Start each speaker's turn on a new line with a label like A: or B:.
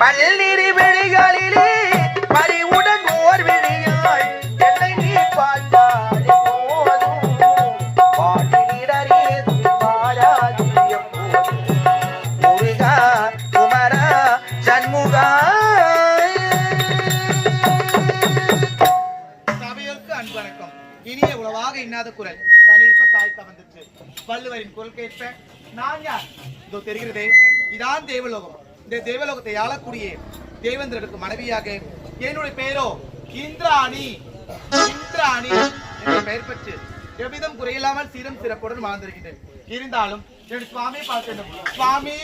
A: பல்லிரு வெளிகளிலே பறிவுடன் ஓர் விழியாய் என்னை நீ பார்த்தாலே போதும் பாட்டினிடரே பாலாதியம் முருகா
B: குரல். தனியிருப்ப காய் கவர்ந்துச்சு வள்ளுவரின் குரல் கேட்ப நான் யார்? இதோ தெரிகிறதே இதான் தேவலோகம். இந்த தேவலோகத்தை ஆளக்கூடிய தேவேந்திரனுக்கு மனைவியாக என்னுடைய பெயரோ இந்திராணி. இந்திராணி என்ற பெயர் பெற்று எவ்விதம் குறையில்லாமல் சீரம் சிறப்புடன் வாழ்ந்திருக்கின்றேன். இருந்தாலும் என் சுவாமியை பார்க்க சுவாமி!